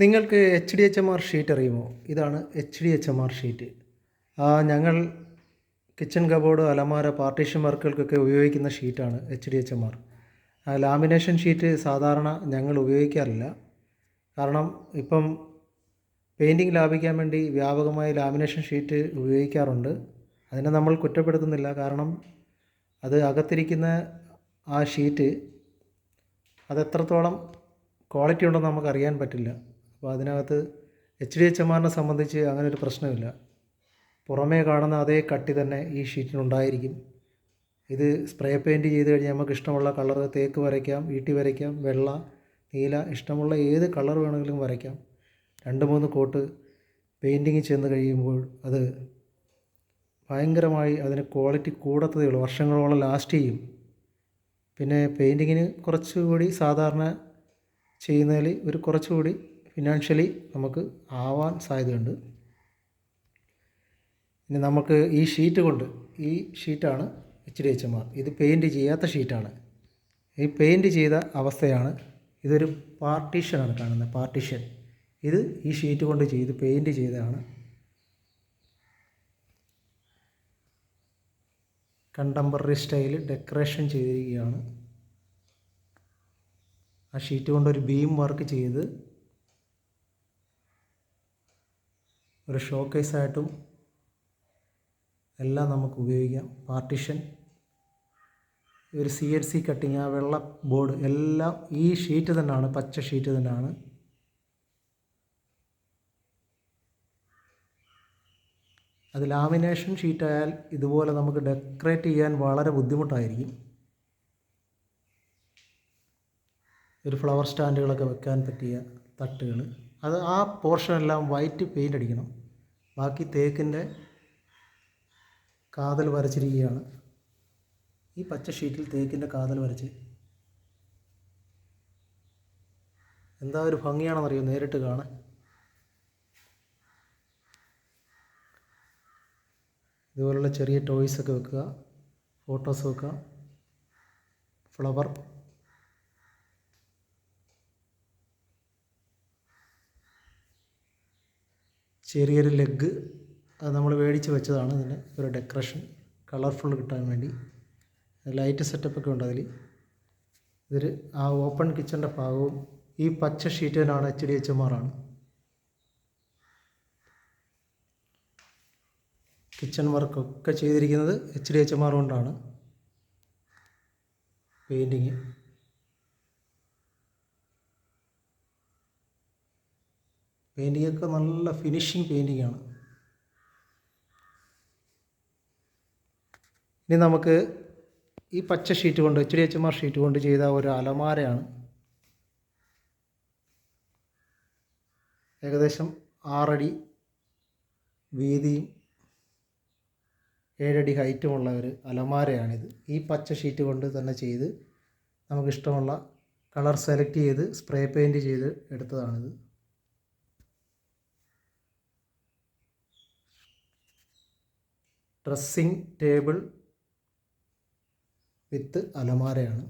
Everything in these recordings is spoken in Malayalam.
നിങ്ങൾക്ക് H D H M R sheet അറിയുമോ? ഇതാണ് H D H M R sheet ഞങ്ങൾ കിച്ചൺ കബോർഡ് അലമാര പാർട്ടീഷൻ വർക്കുകൾക്കൊക്കെ ഉപയോഗിക്കുന്ന ഷീറ്റാണ് H D H M R lamination sheet സാധാരണ ഞങ്ങൾ ഉപയോഗിക്കാറില്ല. കാരണം ഇപ്പം പെയിന്റിങ് ലാഭിക്കാൻ വേണ്ടി വ്യാപകമായി ലാമിനേഷൻ ഷീറ്റ് ഉപയോഗിക്കാറുണ്ട്. അതിനെ നമ്മൾ കുറ്റപ്പെടുത്തുന്നില്ല. കാരണം അത് അകത്തിരിക്കുന്ന ആ ഷീറ്റ് അതെത്രത്തോളം ക്വാളിറ്റി ഉണ്ടെന്ന് നമുക്ക് അറിയാൻ പറ്റില്ല. അപ്പോൾ അതിനകത്ത് എച്ച് ഡി എച്ച് എമാറിനെ സംബന്ധിച്ച് അങ്ങനെ ഒരു പ്രശ്നമില്ല. പുറമേ കാണുന്ന അതേ കട്ടി തന്നെ ഈ ഷീറ്റിനുണ്ടായിരിക്കും. ഇത് സ്പ്രേ പെയിന്റ് ചെയ്ത് കഴിഞ്ഞാൽ നമുക്ക് ഇഷ്ടമുള്ള കളർ തേക്ക് വരയ്ക്കാം ഈട്ടി വരയ്ക്കാം വെള്ള നീല ഇഷ്ടമുള്ള ഏത് കളർ വേണമെങ്കിലും വരയ്ക്കാം. രണ്ട് മൂന്ന് കോട്ട് പെയിന്റിങ് ചെന്ന് കഴിയുമ്പോൾ അത് ഭയങ്കരമായി അതിന് ക്വാളിറ്റി കൂടത്തതേ ഉള്ളൂ. വർഷങ്ങളോളം ലാസ്റ്റ് ചെയ്യും. പിന്നെ പെയിന്റിങ്ങിന് കുറച്ചുകൂടി സാധാരണ ചെയ്യുന്നതിൽ ഒരു കുറച്ചുകൂടി ഫിനാൻഷ്യലി നമുക്ക് ആവാൻ സാധ്യതയുണ്ട്. ഇനി നമുക്ക് ഈ ഷീറ്റ് കൊണ്ട് ഈ ഷീറ്റാണ് H D H M R ഇത് പെയിന്റ് ചെയ്യാത്ത ഷീറ്റാണ് ഈ പെയിന്റ് ചെയ്ത അവസ്ഥയാണ് ഇതൊരു പാർട്ടീഷനാണ് കാണുന്നത് പാർട്ടീഷൻ ഇത് ഈ ഷീറ്റ് കൊണ്ട് ചെയ്ത് പെയിന്റ് ചെയ്തതാണ്. കണ്ടംപററി സ്റ്റൈൽ ഡെക്കറേഷൻ ചെയ്തിരിക്കുകയാണ്. ആ ഷീറ്റ് കൊണ്ടൊരു ബീം വർക്ക് ചെയ്ത് ഒരു ഷോക്കേസായിട്ടും എല്ലാം നമുക്ക് ഉപയോഗിക്കാം. പാർട്ടിഷൻ ഒരു സി എച്ച് സി കട്ടിങ് ആ വെള്ള ബോർഡ് എല്ലാം ഈ ഷീറ്റ് തന്നെയാണ് പച്ച ഷീറ്റ് തന്നെയാണ്. അത് ലാമിനേഷൻ ഷീറ്റായാൽ ഇതുപോലെ നമുക്ക് ഡെക്കറേറ്റ് ചെയ്യാൻ വളരെ ബുദ്ധിമുട്ടായിരിക്കും. ഒരു ഫ്ലവർ സ്റ്റാൻഡുകളൊക്കെ വെക്കാൻ പറ്റിയ തട്ടുകൾ. അത് ആ പോർഷൻ എല്ലാം വൈറ്റ് പെയിന്റ് അടിക്കണം. ബാക്കി തേക്കിന്റെ കാതൽ വരച്ചിരിക്കുകയാണ്. ഈ പച്ച ഷീറ്റിൽ തേക്കിന്റെ കാതൽ വരച്ച്. എന്താ ഒരു ഭംഗിയാണെന്നറിയോ? നേരിട്ട് കാണാൻ. ഇതുപോലുള്ള ചെറിയ ടോയ്സൊക്കെ വെക്കുക. ഫോട്ടോസ് വെക്കുക. ഫ്ലവർ ചെറിയൊരു ലെഗ് അത് നമ്മൾ മേടിച്ച് വെച്ചതാണ് ഇതിന്. ഒരു ഡെക്കറേഷൻ കളർഫുൾ കിട്ടാൻ വേണ്ടി. ലൈറ്റ് സെറ്റപ്പൊക്കെ ഉണ്ട് അതിൽ ഇതൊരു ആ ഓപ്പൺ കിച്ചന്റെ ഭാഗവും ഈ പച്ച ഷീറ്റിനാണ് H D H M kitchen വർക്കൊക്കെ ചെയ്തിരിക്കുന്നത് H D H M R കൊണ്ടാണ്. പെയിന്റിങ്. പെയിന്റിംഗ് ഒക്കെ നല്ല ഫിനിഷിങ് പെയിന്റിംഗ് ആണ് ഇനി നമുക്ക് ഈ പച്ച ഷീറ്റ് കൊണ്ട് H D H M R sheet കൊണ്ട് ചെയ്ത ഒരു അലമാരയാണ്. ഏകദേശം ആറടി വീതിയും ഏഴടി ഹൈറ്റുമുള്ള ഒരു അലമാരയാണിത്. ഈ പച്ച ഷീറ്റ് കൊണ്ട് തന്നെ ചെയ്ത് നമുക്കിഷ്ടമുള്ള കളർ സെലക്ട് ചെയ്ത് സ്പ്രേ പെയിന്റ് ചെയ്ത് എടുത്തതാണിത്. ഡ്രസ്സിങ് ടേബിൾ വിത്ത് അലമാരയാണ്.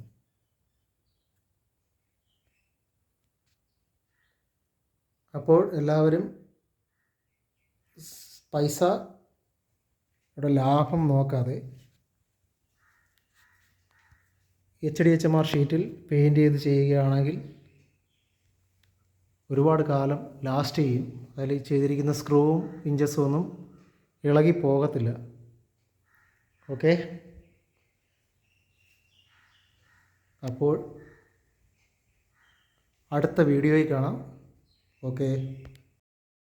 അപ്പോൾ എല്ലാവരും പൈസ ലാഭം നോക്കാതെ H D H M R ഷീറ്റിൽ പെയിന്റ് ചെയ്ത് ചെയ്യുകയാണെങ്കിൽ ഒരുപാട് കാലം ലാസ്റ്റ് ചെയ്യും. അതിൽ ചെയ്തിരിക്കുന്ന സ്ക്രൂവും ഇഞ്ചസും ഒന്നും ഇളകി പോകത്തില്ല. ഓക്കെ. അപ്പോൾ അടുത്ത വീഡിയോയിൽ കാണാം. ഓക്കെ.